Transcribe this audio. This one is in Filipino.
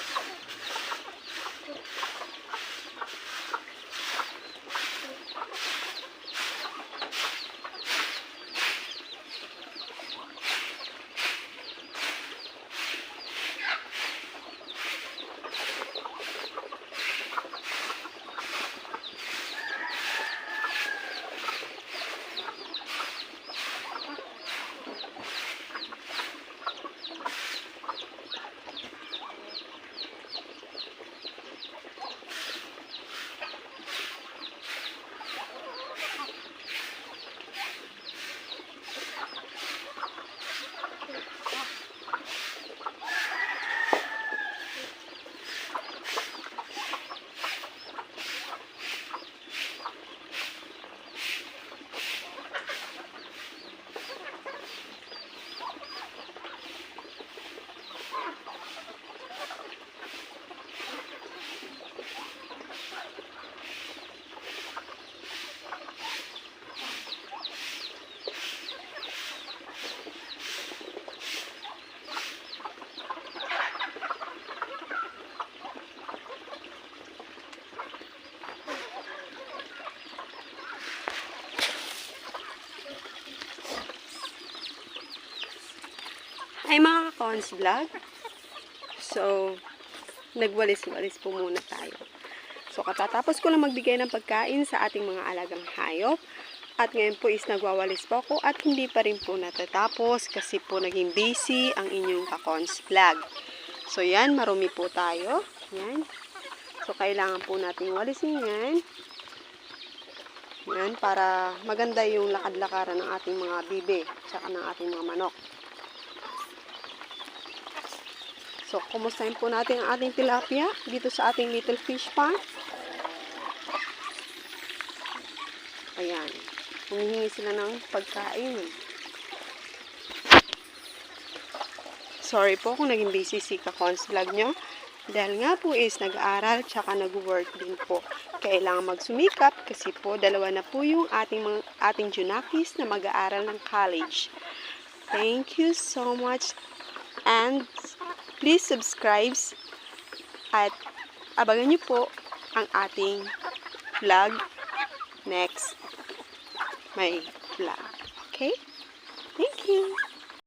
あ! Hi mga kakons vlog. So, nagwalis-walis po muna tayo. So, katatapos ko lang magbigay ng pagkain sa ating mga alagang hayop. At ngayon po is nagwawalis po ako at hindi pa rin po natatapos kasi po naging busy ang inyong kakons vlog. So, yan, marumi po tayo. Yan. So, kailangan po nating walisin yan. Yan, para maganda yung lakad-lakaran ng ating mga bibe, tsaka ng ating mga manok. So, kumustahin po natin ang ating tilapia dito sa ating little fish pond. Ayan. Humihingi sila ng pagkain. Sorry po kung naging busy si Kakons vlog nyo. Dahil nga po is nag-aaral tsaka nag-work din po. Kailangan magsumikap kasi po dalawa na po yung ating, ating junakis na mag-aaral ng college. Thank you so much and Please subscribe at abangan nyo po ang ating vlog next. My vlog. Okay? Thank you.